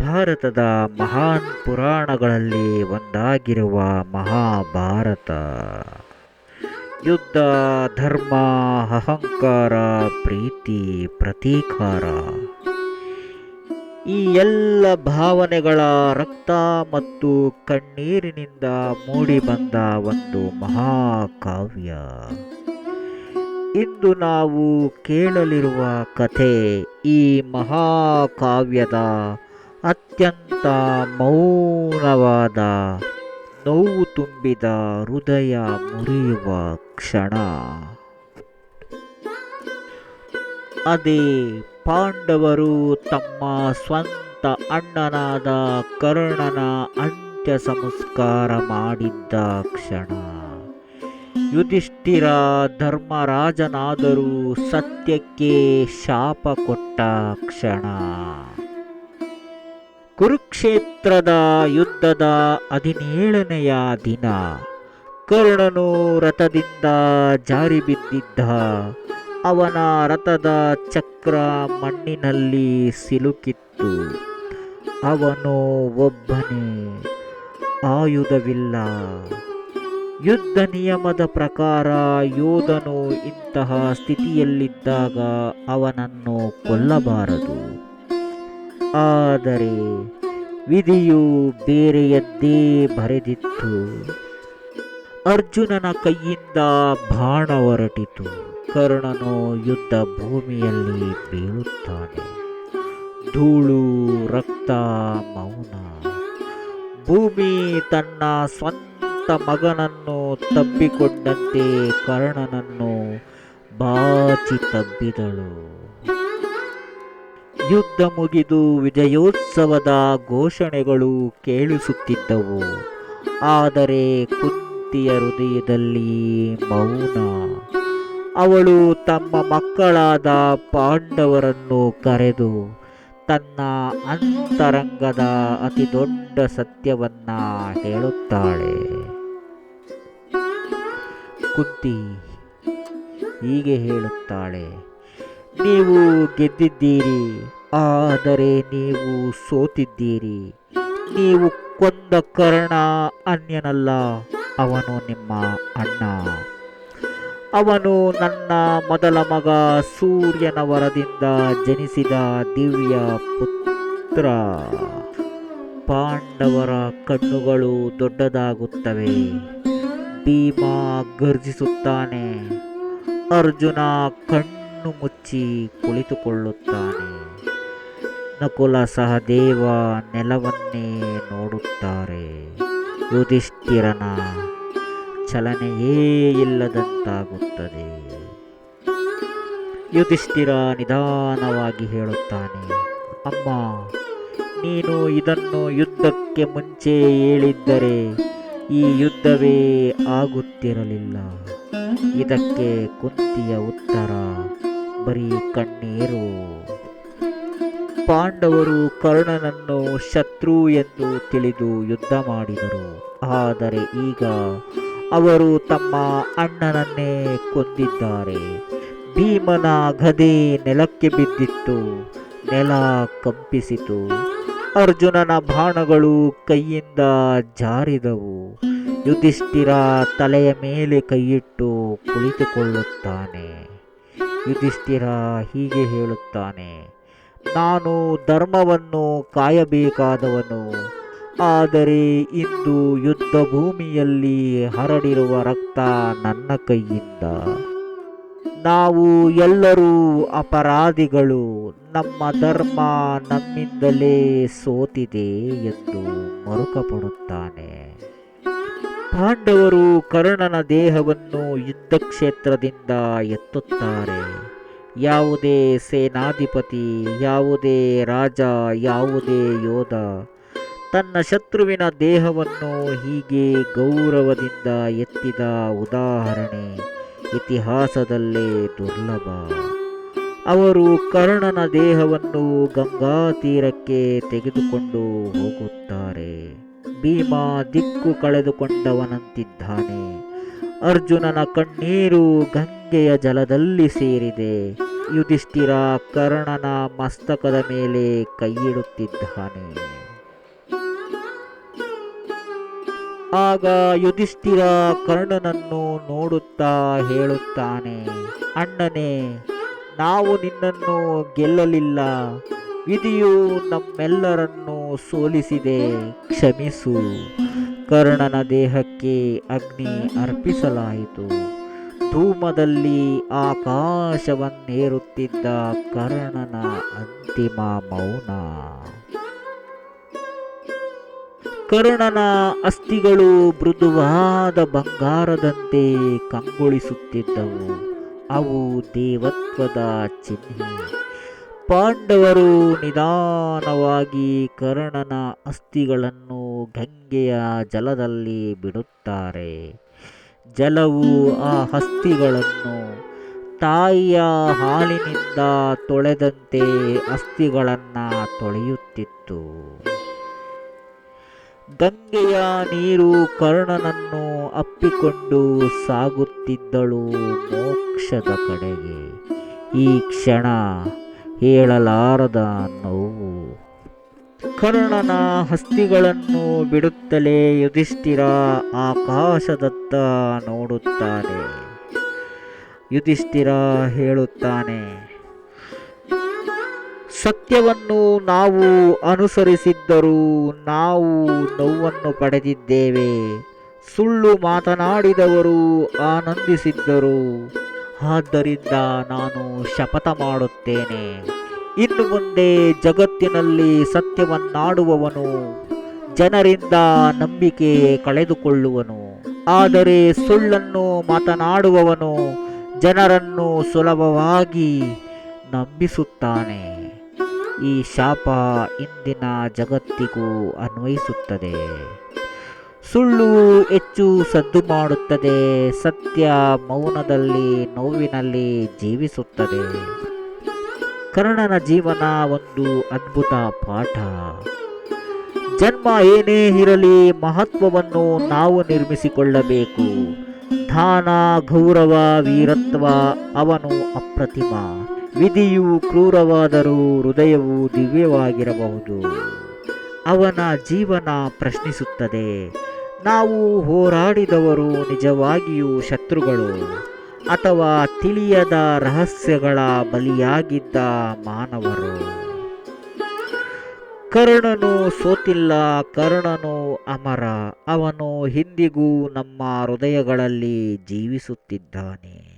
ಭಾರತದ ಮಹಾನ್ ಪುರಾಣಗಳಲ್ಲಿ ಒಂದಾಗಿರುವ ಮಹಾಭಾರತ. ಯುದ್ಧ, ಧರ್ಮ, ಅಹಂಕಾರ, ಪ್ರೀತಿ, ಪ್ರತೀಕಾರ. ಈ ಎಲ್ಲ ಭಾವನೆಗಳ ರಕ್ತ ಮತ್ತು ಕಣ್ಣೀರಿನಿಂದ ಮೂಡಿಬಂದ ಒಂದು ಮಹಾಕಾವ್ಯ. ಇಂದು ನಾವು ಕೇಳಲಿರುವ ಕಥೆ ಈ ಮಹಾಕಾವ್ಯದ ಅತ್ಯಂತ ಮೌನವಾದ ನೋವು ತುಂಬಿದ ಹೃದಯ ಮುರಿಯುವ ಕ್ಷಣ. ಅದೇ ಪಾಂಡವರು ತಮ್ಮ ಸ್ವಂತ ಅಣ್ಣನಾದ ಕರ್ಣನ ಅಂತ್ಯ ಸಂಸ್ಕಾರ ಮಾಡಿದ್ದ ಕ್ಷಣ. ಯುಧಿಷ್ಠಿರ ಧರ್ಮರಾಜನಾದರೂ ಸತ್ಯಕ್ಕೆ ಶಾಪ ಕೊಟ್ಟ ಕ್ಷಣ. ಕುರುಕ್ಷೇತ್ರದ ಯುದ್ಧದ ಹದಿನೇಳನೆಯ ದಿನ. ಕರ್ಣನು ರಥದಿಂದ ಜಾರಿ ಬಿದ್ದಿದ್ದ. ಅವನ ರಥದ ಚಕ್ರ ಮಣ್ಣಿನಲ್ಲಿ ಸಿಲುಕಿತ್ತು. ಅವನು ಒಬ್ಬನೇ. ಆಯುಧವಿಲ್ಲ. ಯುದ್ಧ ನಿಯಮದ ಪ್ರಕಾರ ಯೋಧನು ಇಂತಹ ಸ್ಥಿತಿಯಲ್ಲಿದ್ದಾಗ ಅವನನ್ನು ಕೊಲ್ಲಬಾರದು. ಆದರೆ ವಿಧಿಯು ಬೇರೆಯದ್ದೇ ಬರೆದಿತ್ತು. ಅರ್ಜುನನ ಕೈಯಿಂದ ಬಾಣ ಹೊರಟಿತು. ಕರ್ಣನು ಯುದ್ಧ ಭೂಮಿಯಲ್ಲಿ ಬೀಳುತ್ತಾನೆ. ಧೂಳು, ರಕ್ತ, ಮೌನ. ಭೂಮಿ ತನ್ನ ಸ್ವಂತ ಮಗನನ್ನು ತಬ್ಬಿಕೊಂಡಂತೆ ಕರ್ಣನನ್ನು ಬಾಚಿ ತಬ್ಬಿದಳು. ಯುದ್ಧ ಮುಗಿದು ವಿಜಯೋತ್ಸವದ ಘೋಷಣೆಗಳು ಕೇಳಿಸುತ್ತಿದ್ದವು. ಆದರೆ ಕುಂತಿಯ ಹೃದಯದಲ್ಲಿ ಮೌನ. ಅವಳು ತಮ್ಮ ಮಕ್ಕಳಾದ ಪಾಂಡವರನ್ನು ಕರೆದು ತನ್ನ ಅಂತರಂಗದ ಅತಿ ದೊಡ್ಡ ಸತ್ಯವನ್ನ ಹೇಳುತ್ತಾಳೆ. ಕುಂತಿ ಹೀಗೆ ಹೇಳುತ್ತಾಳೆ, ನೀವು ಗೆದ್ದಿದ್ದೀರಿ, ಆದರೆ ನೀವು ಸೋತಿದ್ದೀರಿ. ನೀವು ಕೊಂದ ಕರ್ಣ ಅನ್ಯನಲ್ಲ, ಅವನು ನಿಮ್ಮ ಅಣ್ಣ. ಅವನು ನನ್ನ ಮೊದಲ ಮಗ ಸೂರ್ಯನ ವರದಿಂದ ಜನಿಸಿದ ದಿವ್ಯ ಪುತ್ರ. ಪಾಂಡವರ ಕಣ್ಣುಗಳು ದೊಡ್ಡದಾಗುತ್ತವೆ. ಭೀಮ ಗರ್ಜಿಸುತ್ತಾನೆ ಅರ್ಜುನ ಕಣ್ಣು ಮುಚ್ಚಿ ಕುಳಿತುಕೊಳ್ಳುತ್ತಾನೆ. ನಕುಲ ಸಹದೇವ ನೆಲವನ್ನೇ ನೋಡುತ್ತಾರೆ. ಯುಧಿಷ್ಠಿರನ ಚಲನೆಯೇ ಇಲ್ಲದಂತಾಗುತ್ತದೆ. ಯುಧಿಷ್ಠಿರ ನಿಧಾನವಾಗಿ ಹೇಳುತ್ತಾನೆ, ಅಮ್ಮ, ನೀನು ಇದನ್ನು ಯುದ್ಧಕ್ಕೆ ಮುಂಚೆ ಹೇಳಿದ್ದರೆ ಈ ಯುದ್ಧವೇ ಆಗುತ್ತಿರಲಿಲ್ಲ. ಇದಕ್ಕೆ ಕುಂತಿಯ ಉತ್ತರ, ಬರೀ ಕಣ್ಣೀರು. ಪಾಂಡವರು ಕರ್ಣನನ್ನು ಶತ್ರು ಎಂದು ತಿಳಿದು ಯುದ್ಧ ಮಾಡಿದರು. ಆದರೆ ಈಗ ಅವರು ತಮ್ಮ ಅಣ್ಣನನ್ನೇ ಕೊಂದಿದ್ದಾರೆ. ಭೀಮನ ಗದೆ ನೆಲಕ್ಕೆ ಬಿದ್ದಿತ್ತು, ನೆಲ ಕಂಪಿಸಿತು. ಅರ್ಜುನನ ಬಾಣಗಳು ಕೈಯಿಂದ ಜಾರಿದವು. ಯುಧಿಷ್ಠಿರ ತಲೆಯ ಮೇಲೆ ಕೈಯಿಟ್ಟು ಕುಳಿತುಕೊಳ್ಳುತ್ತಾನೆ. ಯುಧಿಷ್ಠಿರ ಹೀಗೆ ಹೇಳುತ್ತಾನೆ, ನಾನು ಧರ್ಮವನ್ನು ಕಾಯಬೇಕಾದವನು. ಆದರೆ ಇಂದು ಯುದ್ಧ ಭೂಮಿಯಲ್ಲಿ ಹರಡಿರುವ ರಕ್ತ ನನ್ನ ಕೈಯಿಂದ. ನಾವು ಎಲ್ಲರೂ ಅಪರಾಧಿಗಳು. ನಮ್ಮ ಧರ್ಮ ನಮ್ಮಿಂದಲೇ ಸೋತಿದೆ ಎಂದು ಮರುಕಪಡುತ್ತಾನೆ. ಪಾಂಡವರು ಕರ್ಣನ ದೇಹವನ್ನು ಯುದ್ಧ ಕ್ಷೇತ್ರದಿಂದ ಎತ್ತುತ್ತಾರೆ. ಯಾವುದೇ ಸೇನಾಧಿಪತಿ, ಯಾವುದೇ ರಾಜ, ಯಾವುದೇ ಯೋಧ ತನ್ನ ಶತ್ರುವಿನ ದೇಹವನ್ನು ಹೀಗೆ ಗೌರವದಿಂದ ಎತ್ತಿದ ಉದಾಹರಣೆ. ಇತಿಹಾಸದಲ್ಲೇ ದುರ್ಲಭ. ಅವರು ಕರ್ಣನ ದೇಹವನ್ನು ಗಂಗಾ ತೀರಕ್ಕೆ ತೆಗೆದುಕೊಂಡು ಹೋಗುತ್ತಾರೆ. ಭೀಮ ದಿಕ್ಕು ಕಳೆದುಕೊಂಡವನಂತಿದ್ದಾನೆ. ಅರ್ಜುನನ ಕಣ್ಣೀರು ಗಂಗೆಯ ಜಲದಲ್ಲಿ ಸೇರಿದೆ. ಯುಧಿಷ್ಠಿರ ಕರ್ಣನ ಮಸ್ತಕದ ಮೇಲೆ ಕೈಯಿಡುತ್ತಿದ್ದಾನೆ. ಆಗ ಯುಧಿಷ್ಠಿರ ಕರ್ಣನನ್ನು ನೋಡುತ್ತಾ ಹೇಳುತ್ತಾನೆ, ಅಣ್ಣನೇ, ನಾವು ನಿನ್ನನ್ನು ಗೆಲ್ಲಲಿಲ್ಲ. ವಿಧಿಯು ನಮ್ಮೆಲ್ಲರನ್ನು ಸೋಲಿಸಿದೆ. ಕ್ಷಮಿಸು. ಕರ್ಣನ ದೇಹಕ್ಕೆ ಅಗ್ನಿ ಅರ್ಪಿಸಲಾಯಿತು. ಧೂಮದಲ್ಲಿ ಆಕಾಶವನ್ನೇರುತ್ತಿದ್ದ ಕರ್ಣನ ಅಂತಿಮ ಮೌನ. ಕರ್ಣನ ಅಸ್ಥಿಗಳು ಮೃದುವಾದ ಬಂಗಾರದಂತೆ ಕಂಗೊಳಿಸುತ್ತಿದ್ದವು. ಅವು ದೇವತ್ವದ ಚಿಹ್ನೆ. ಪಾಂಡವರು ನಿಧಾನವಾಗಿ ಕರ್ಣನ ಅಸ್ಥಿಗಳನ್ನು ಗಂಗೆಯ ಜಲದಲ್ಲಿ ಬಿಡುತ್ತಾರೆ. ಜಲವು ಆ ಅಸ್ಥಿಗಳನ್ನು ತಾಯಿಯ ಹಾಲಿನಿಂದ ತೊಳೆದಂತೆ ಅಸ್ಥಿಗಳನ್ನು ತೊಳೆಯುತ್ತಿತ್ತು. ಗಂಗೆಯ ನೀರು ಕರ್ಣನನ್ನು ಅಪ್ಪಿಕೊಂಡು ಸಾಗುತ್ತಿದ್ದಳು ಮೋಕ್ಷದ ಕಡೆಗೆ. ಈ ಕ್ಷಣ ಹೇಳಲಾರದ ನೋವು. ಕರ್ಣನ ಹಸ್ತಿಗಳನ್ನು ಬಿಡುತ್ತಲೇ ಯುಧಿಷ್ಠಿರ ಆಕಾಶದತ್ತ ನೋಡುತ್ತಾನೆ. ಯುಧಿಷ್ಠಿರ ಹೇಳುತ್ತಾನೆ ಸತ್ಯವನ್ನು ನಾವು ಅನುಸರಿಸಿದ್ದರೂ ನಾವು ನೋವನ್ನು ಪಡೆದಿದ್ದೇವೆ. ಸುಳ್ಳು ಮಾತನಾಡಿದವರು ಆನಂದಿಸಿದ್ದರು. ಆದ್ದರಿಂದ ನಾನು ಶಪಥ ಮಾಡುತ್ತೇನೆ. ಇನ್ನು ಮುಂದೆ ಜಗತ್ತಿನಲ್ಲಿ ಸತ್ಯವನ್ನಾಡುವವನು, ಜನರಿಂದ ನಂಬಿಕೆ ಕಳೆದುಕೊಳ್ಳುವನು. ಆದರೆ ಸುಳ್ಳನ್ನು ಮಾತನಾಡುವವನು ಜನರನ್ನು ಸುಲಭವಾಗಿ ನಂಬಿಸುತ್ತಾನೆ. ಈ ಶಾಪ ಇಂದಿನ ಜಗತ್ತಿಗೂ ಅನ್ವಯಿಸುತ್ತದೆ. ಸುಳ್ಳು ಹೆಚ್ಚು ಸದ್ದು ಮಾಡುತ್ತದೆ, ಸತ್ಯ ಮೌನದಲ್ಲಿ, ನೋವಿನಲ್ಲಿ ಜೀವಿಸುತ್ತದೆ. ಕರ್ಣನ ಜೀವನ ಒಂದು ಅದ್ಭುತ ಪಾಠ. ಜನ್ಮ ಏನೇ ಇರಲಿ, ಮಹತ್ವವನ್ನು ನಾವು ನಿರ್ಮಿಸಿಕೊಳ್ಳಬೇಕು. ದಾನ ಗೌರವ, ವೀರತ್ವ, ಅವನು ಅಪ್ರತಿಮ. ವಿಧಿಯು ಕ್ರೂರವಾದರೂ ಹೃದಯವು ದಿವ್ಯವಾಗಿರಬಹುದು. ಅವನ ಜೀವನ ಪ್ರಶ್ನಿಸುತ್ತದೆ. ನಾವು ಹೋರಾಡಿದವರು ನಿಜವಾಗಿಯೂ ಶತ್ರುಗಳು. ಅಥವಾ ತಿಳಿಯದ ರಹಸ್ಯಗಳ ಬಲಿಯಾಗಿದ್ದ ಮಾನವರು. ಕರ್ಣನು ಸೋತಿಲ್ಲ, ಕರ್ಣನು ಅಮರ. ಅವನು ಹಿಂದಿಗೂ ನಮ್ಮ ಹೃದಯಗಳಲ್ಲಿ ಜೀವಿಸುತ್ತಿದ್ದಾನೆ.